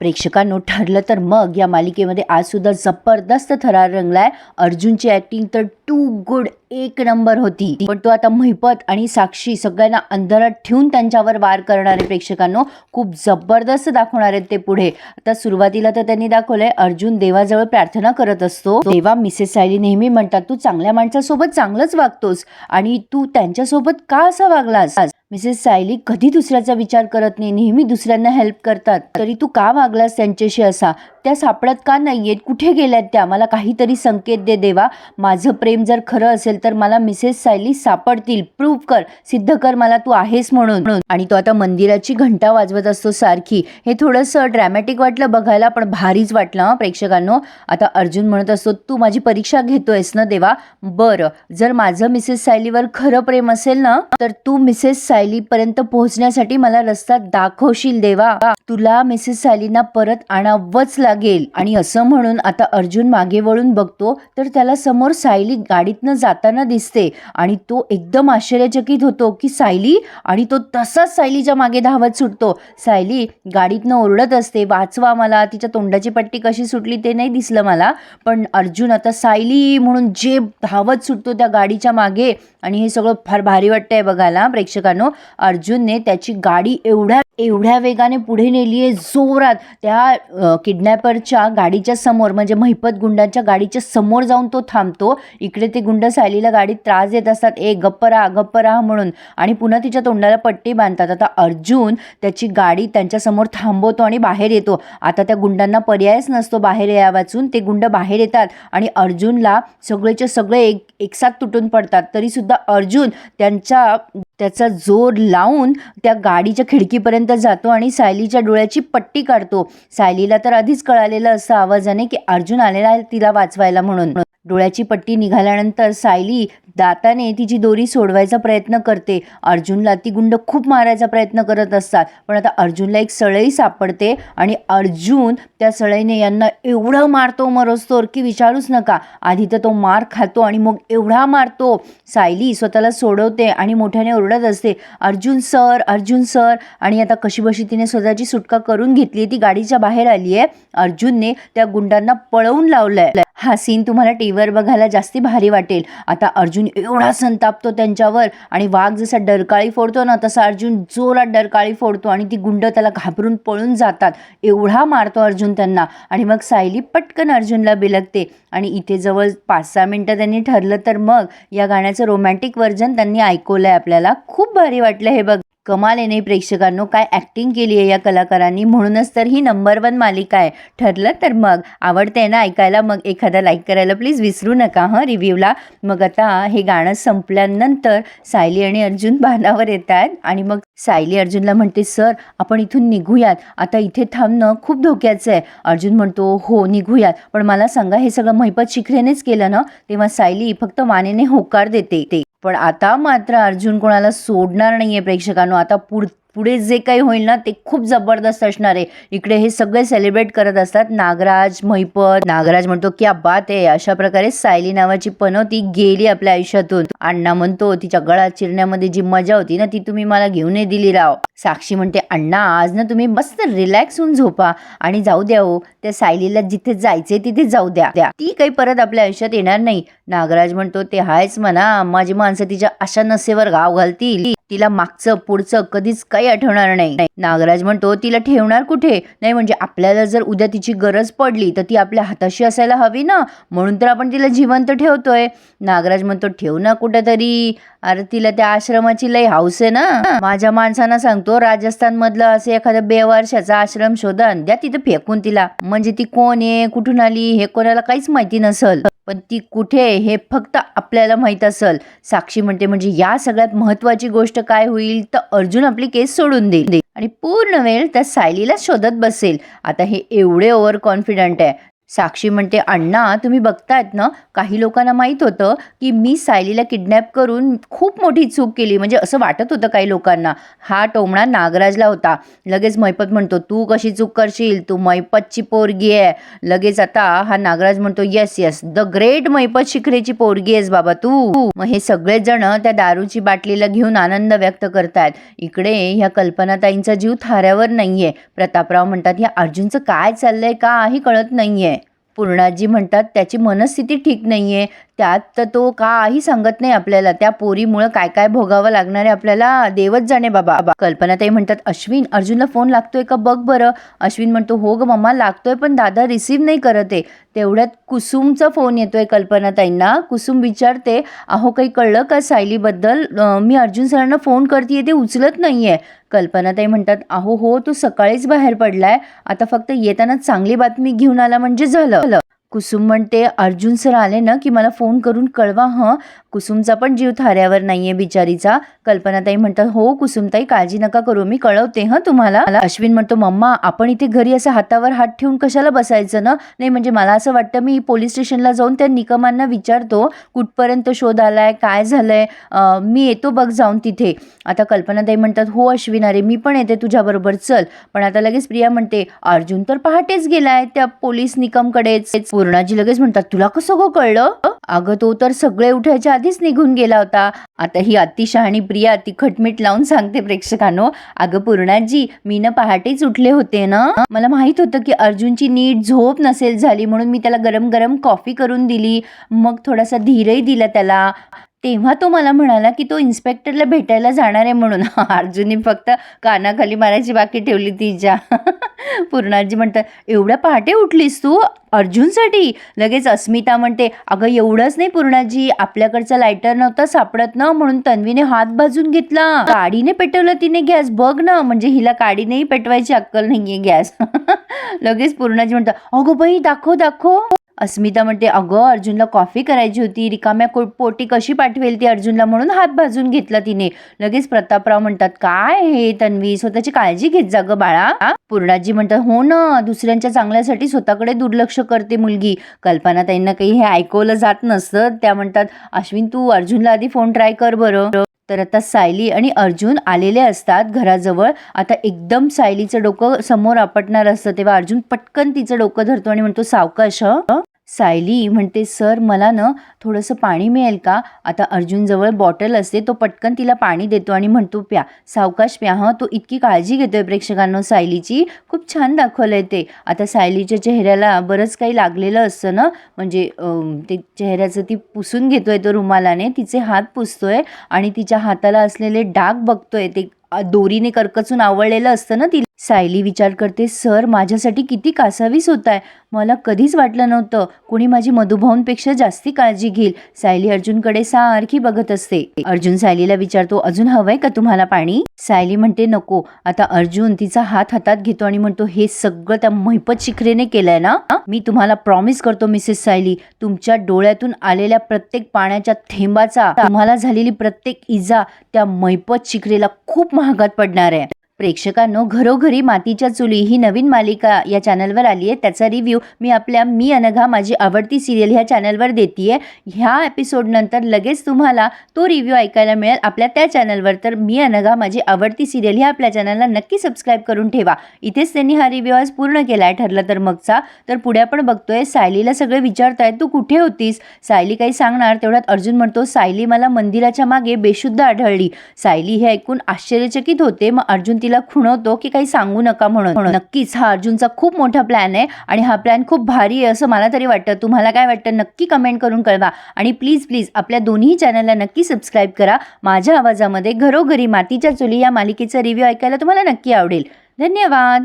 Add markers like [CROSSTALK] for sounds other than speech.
प्रेक्षकांनो ठरलं तर मग या मालिकेमध्ये आज सुद्धा जबरदस्त थरार रंगला आहे अर्जुनची ॲक्टिंग तर टू गुड एक नंबर होती. पण तो आता महिपत आणि साक्षी सगळ्यांना अंधारात ठेवून त्यांच्यावर वार करणारे प्रेक्षकांनो खूप जबरदस्त दाखवणार आहेत ते पुढे. आता सुरुवातीला तर त्यांनी दाखवलंय अर्जुन देवाजवळ प्रार्थना करत असतो. देवा मिसेस सायली नेहमी म्हणतात तू चांगल्या माणसासोबत चांगलंच वागतोस आणि तू त्यांच्यासोबत का असा वागलास? मिसेस सायली कधी दुसऱ्याचा विचार करत नाही नेहमी दुसऱ्यांना हेल्प करतात. तरी तू का वागलास त्यांच्याशी असा? त्या सापडत का नाहीयेत? कुठे गेल्यात त्या? मला काहीतरी संकेत दे देवा. माझं प्रेम जर खरं असेल तर मला मिसेस सायली सापडतील. प्रूव्ह कर. सिद्ध कर मला तू आहेस म्हणून. म्हणून. आणि तो आता मंदिराची घंटा वाजवत असतो सारखी. हे थोडंसं ड्रॅमॅटिक वाटलं बघायला पण भारीच वाटलं प्रेक्षकांनो. आता अर्जुन म्हणत असतो तू माझी परीक्षा घेतोयस ना देवा? बरं. जर माझं मिसेस सायलीवर खरं प्रेम असेल ना तर तू मिसेस सायलीपर्यंत पोहोचण्यासाठी मला रस्ता दाखवशील देवा. तुला मिसेस सायलीना परत आणावंच लागेल. आणि असं म्हणून आता अर्जुन मागे वळून बघतो तर त्याला समोर सायली गाडीतनं जाताना दिसते. आणि तो एकदम आश्चर्यचकित होतो की सायली आणि तो तसाच सायलीच्या मागे धावत सुटतो. सायली गाडीतनं ओरडत असते वाचवा मला तिच्या तोंडाची पट्टी कशी सुटली ते नाही दिसलं मला. पण अर्जुन आता सायली म्हणून जे धावत सुटतो त्या गाडीच्या मागे आणि हे सगळं फार भारी वाटतंय बघायला प्रेक्षकांनो. अर्जुनने त्याची गाडी एवढ्या एवढ्या वेगाने पुढे नेली आहे जोरात. त्या किडनॅपरच्या गाडीच्या समोर म्हणजे महिपत गुंडांच्या गाडीच्या समोर जाऊन तो थांबतो. इकडे ते गुंड सायली सायलीला गाडीत त्रास देत असतात. ए गप्प राहा गप्प राहा म्हणून. आणि पुन्हा तिच्या तोंडाला पट्टी बांधतात. आता अर्जुन त्याची गाडी त्यांच्यासमोर थांबवतो आणि बाहेर येतो. आता त्या गुंडांना पर्यायच नसतो बाहेर या वाचून ते गुंड बाहेर येतात आणि अर्जुनला सगळेचे सगळे एक एकसाथ तुटून पडतात. तरीसुद्धा अर्जुन त्यांच्या त्याचा जोर लावून त्या गाडीच्या खिडकीपर्यंत जातो आणि सायलीच्या डोळ्याची पट्टी काढतो. सायलीला तर आधीच कळालेलं असं आवाजाने की अर्जुन आलेला आहे तिला वाचवायला म्हणून. डोळ्याची पट्टी निघाल्यानंतर सायली दाताने तिची दोरी सोडवायचा प्रयत्न करते. अर्जुनला ती गुंड खूप मारायचा प्रयत्न करत असतात. पण आता अर्जुनला एक सळई सापडते आणि अर्जुन त्या सळईने यांना एवढं मारतो मरोस्तोर की विचारूच नका. आधी तर तो मार खातो आणि मग एवढा मारतो. सायली स्वतःला सोडवते आणि मोठ्याने ओरडत असते अर्जुन सर अर्जुन सर. आणि आता कशीबशी तिने स्वतःची सुटका करून घेतली ती गाडीच्या बाहेर आली आहे अर्जुनने त्या गुंडांना पळवून लावलं आहे हा सीन तुम्हाला टीव्हीवर बघायला जास्ती भारी वाटेल. आता अर्जुन एवढा संतापतो त्यांच्यावर आणि वाघ जसा डरकाळी फोडतो ना तसा अर्जुन जोरात डरकाळी फोडतो आणि ती गुंड त्याला घाबरून पळून जातात. एवढा मारतो अर्जुन त्यांना आणि मग सायली पटकन अर्जुनला बिलगते आणि इथे जवळ पाच सहा मिनटं त्यांनी ठरलं तर मग या गाण्याचं रोमॅन्टिक व्हर्जन त्यांनी ऐकवलंय आपल्याला. खूप भारी वाटलं हे बघ. कमाल आहे प्रेक्षकांनो काय ॲक्टिंग केली आहे या कलाकारांनी? म्हणूनच तर ही नंबर वन मालिका आहे. ठरलं तर मग आवडते ना ऐकायला? मग एखादा लाईक करायला प्लीज विसरू नका हं रिव्ह्यूला मग आता हे गाणं संपल्यानंतर सायली आणि अर्जुन [LAUGHS] बाणावर आहेत आणि मग सायली अर्जुनला म्हणते सर आपण इथून निघूयात. आता इथे थांबणं खूप धोक्याचं आहे. अर्जुन म्हणतो हो निघूयात. पण मला सांगा हे सगळं महिपत शिखरेनेच केलं ना? तेव्हा सायली फक्त मानेने होकार देते. ते पण आता मात्र अर्जुन कोणाला सोडणार नाहीये प्रेक्षकांनो. आता पुढ पुढे जे काही होईल ना ते खूप जबरदस्त असणार आहे. इकडे हे सगळे सेलिब्रेट करत असतात. नागराज महिपत नागराज म्हणतो की बात आहे. अशा प्रकारे सायली नावाची पनवती गेली आपल्या आयुष्यातून. अण्णा म्हणतो तिच्या गळा चिरण्यामध्ये जी मजा होती ना ती तुम्ही मला घेऊन दिली राव. साक्षी म्हणते अण्णा आज ना तुम्ही मस्त रिलॅक्स होऊन झोपा आणि जाऊ द्या हो. त्या सायलीला जिथे जायचे तिथे जाऊ द्या. द्या. ती काही परत आपल्या आयुष्यात येणार नाही. नागराज म्हणतो ते हायच म्हणा. माझी माणसं तिच्या अशा नसेवर गाव घालतील. तिला मागचं पुढचं कधीच काही आठवणार नाही. नागराज म्हणतो तिला ठेवणार कुठे? नाही म्हणजे आपल्याला जर उद्या तिची गरज पडली तर ती आपल्या हाताशी असायला हवी ना. म्हणून तर आपण तिला जिवंत ठेवतोय. नागराज म्हणतो ठेव ना कुठेतरी. अरे तिला त्या आश्रमाची लई हाऊस आहे ना. माझ्या माणसांना सांगतो राजस्थान मधलं असं एखादं बेवर्षाचा आश्रम शोधन द्या तिथं फेकून तिला. म्हणजे ती कोण आहे कुठून आली हे कोणाला काहीच माहिती नसल. पण ती कुठे आहे हे फक्त आपल्याला माहीत असल. साक्षी म्हणते म्हणजे या सगळ्यात महत्वाची गोष्ट काय होईल तर अर्जुन आपली केस सोडून देईल. आणि पूर्ण वेळ त्या सायलीला शोधत बसेल. आता हे एवढे ओव्हर कॉन्फिडंट आहे. साक्षी म्हणते अण्णा तुम्ही बघतायत ना काही लोकांना माहीत होतं की मी सायलीला किडनॅप करून खूप मोठी चूक केली. म्हणजे असं वाटत होतं काही लोकांना. हा टोमणा नागराजला होता. लगेच मैपत म्हणतो तू कशी चूक करशील? तू मैपतची पोरगी आहे. लगेच आता हा नागराज म्हणतो येस येस द ग्रेट मैपत शिखरेची पोरगी आहेस बाबा तू. मग हे सगळेच जण त्या दारूची बाटलीला घेऊन आनंद व्यक्त करतायत. इकडे ह्या कल्पनाताईंचा जीव थाऱ्यावर नाहीये. प्रतापराव म्हणतात ह्या अर्जुनचं काय चाललंय? का हे कळत नाहीये. पूर्णाजी म्हणतात त्याची मनस्थिती ठीक नाही आहे त्यात तर तो काही सांगत नाही आपल्याला. त्या पोरीमुळं काय काय भोगावं लागणार आहे आपल्याला? देवच जाणे बाबा. कल्पना कल्पनाताई म्हणतात अश्विन अर्जुनला फोन लागतोय का? बघ बरं. अश्विन म्हणतो हो ग मम्मा लागतोय पण दादा रिसीव्ह नाही करत आहे. तेवढ्यात कुसुमचा फोन येतोय कल्पनाताईंना कुसुम विचारते अहो काही कळलं का सायलीबद्दल? मी अर्जुन सरांना फोन करते ते उचलत नाहीये. कल्पनाताई म्हणतात अहो हो तो सकाळीच बाहेर पडलाय. आता फक्त येताना चांगली बातमी घेऊन आला म्हणजे झालं. कुसुम म्हणते अर्जुन सर आले ना की मला फोन करून कळवा हं. कुसुमचा पण जीव थाऱ्यावर नाहीये बिचारीचा. कल्पनाताई म्हणतात हो कुसुमताई काळजी नका करू मी कळवते हं तुम्हाला. अश्विन म्हणतो मम्मा आपण इथे घरी असं हातावर हात ठेवून कशाला बसायचं ना? नाही म्हणजे मला असं वाटतं मी पोलीस स्टेशनला जाऊन त्या निकमांना विचारतो कुठपर्यंत शोध आलाय काय झालंय? मी येतो बघ जाऊन तिथे. आता कल्पनाताई म्हणतात हो अश्विन अरे मी पण येते तुझ्याबरोबर चल. पण आता लगेच प्रिया म्हणते अर्जुन तर पहाटेच गेलाय त्या पोलीस निकमकडेच. पूर्णाजी लगेच म्हणतात तुला कसं गं कळलं? अगं तो तर सगळे उठायच्या आधीच निघून गेला होता. आता ही अतिशहाणी प्रिया तिखटमीठ लावून सांगते प्रेक्षकांनो अगं पूर्णाजी मी ना पहाटेच उठले होते ना. मला माहीत होतं की अर्जुनची नीट झोप नसेल झाली म्हणून मी त्याला गरम गरम कॉफी करून दिली. मग थोडासा धीरही दिला त्याला. तेव्हा तो मला म्हणाला की तो इन्स्पेक्टरला भेटायला जाणार आहे म्हणून. [LAUGHS] अर्जुनने फक्त कानाखाली मारायची बाकी ठेवली तिच्या. पूर्णाजी म्हणतात एवढ्या पहाटे उठलीस तू अर्जुनसाठी? लगेच अस्मिता म्हणते अगं एवढंच नाही पूर्णाजी आपल्याकडचा लायटर नव्हता सापडत ना म्हणून तन्वीने हात भाजून घेतला. काडीने पेटवलं तिने गॅस बघ ना म्हणजे हिला काडीनेही पेटवायची अक्कल नाहीये गॅस. [LAUGHS] लगेच पूर्णाजी म्हणतात अगं बाई दाखव दाखव. अस्मिता म्हणते अगं अर्जुनला कॉफी करायची होती. रिकाम्या को- पोटी कशी पाठवेल ती अर्जुनला म्हणून हात भाजून घेतला तिने. लगेच प्रतापराव म्हणतात काय हे तन्वी? स्वतःची काळजी घेत जा गं बाळा. पूर्णाजी म्हणतात हो ना दुसऱ्यांच्या चांगल्यासाठी स्वतःकडे दुर्लक्ष करते मुलगी. कल्पना ताईंना काही हे ऐकवलं जात नसतं. त्या म्हणतात अश्विन तू अर्जुनला आधी फोन ट्राय कर बरं. तर आता सायली आणि अर्जुन आलेले असतात घराजवळ. आता एकदम सायलीचं डोकं समोर आपटणार असतं तेव्हा अर्जुन पटकन तिचं डोकं धरतो आणि म्हणतो सावकाश सायली म्हणते सर मला ना थोडंसं पाणी मिळेल का? आता अर्जुनजवळ बॉटल असते तो पटकन तिला पाणी देतो आणि म्हणतो प्या सावकाश प्या हं तो इतकी काळजी घेतोय प्रेक्षकांना सायलीची. खूप छान दाखवलंय ते. आता सायलीच्या चेहऱ्याला बरंच काही लागलेलं असतं ना? म्हणजे ते चेहऱ्याचं ती पुसून घेतोय तो रुमालाने तिचे हात पुसतोय आणि तिच्या हाताला असलेले डाग बघतोय ते दोरीने करकचून आवळलेलं असतं ना ती सायली विचार करते सर माझ्यासाठी किती कासावीस होत आहे मला कधीच वाटलं नव्हतं. कोणी माझी मधुभाऊंपेक्षा जास्ती काळजी घेईल. सायली अर्जुनकडे सारखी बघत असते. अर्जुन सायलीला विचारतो अजून हवंय का तुम्हाला पाणी? सायली म्हणते नको आता अर्जुन तिचा हात हातात घेतो आणि म्हणतो हे सगळं त्या महिपत शिखरेने केलंय ना? मी तुम्हाला प्रॉमिस करतो मिसेस सायली तुमच्या डोळ्यातून आलेल्या प्रत्येक पाण्याच्या थेंबाचा तुम्हाला झालेली प्रत्येक इजा त्या मैपत शिखरेला खूप महागात पडणार आहे. प्रेक्षकांनो घरोघरी मातीच्या चुली ही नवीन मालिका या चॅनलवर आली आहे. त्याचा रिव्ह्यू मी आपल्या मी अनघा माझी आवडती सिरियल ह्या चॅनलवर देते ह्या एपिसोडनंतर लगेच तुम्हाला तो रिव्ह्यू ऐकायला मिळेल. आपल्या त्या चॅनलवर तर मी अनघा माझी आवडती सिरियल ह्या आपल्या चॅनलला नक्की सबस्क्राईब करून ठेवा. इथेच त्यांनी हा रिव्ह्यू आज पूर्ण केला आहे ठरलं तर मगचा. तर पुढे आपण बघतोय सायलीला सगळे विचारतायत तू कुठे होतीस? सायली काही सांगणार तेवढ्यात अर्जुन म्हणतो सायली मला मंदिराच्या मागे बेशुद्ध आढळली. सायली हे ऐकून आश्चर्यचकित होते. मग अर्जुन तिला खुणवतो की काही सांगू नका म्हणून. नक्कीच हा अर्जुनचा खूप मोठा प्लॅन आहे आणि हा प्लॅन खूप भारी आहे असं मला तरी वाटतं. तुम्हाला काय वाटतं नक्की कमेंट करून कळवा. आणि प्लीज प्लीज आपल्या दोन्ही चॅनलला नक्की सबस्क्राईब करा. माझ्या आवाजामध्ये घरोघरी मातीच्या चुली या मालिकेचा रिव्ह्यू ऐकायला तुम्हाला नक्की आवडेल. धन्यवाद!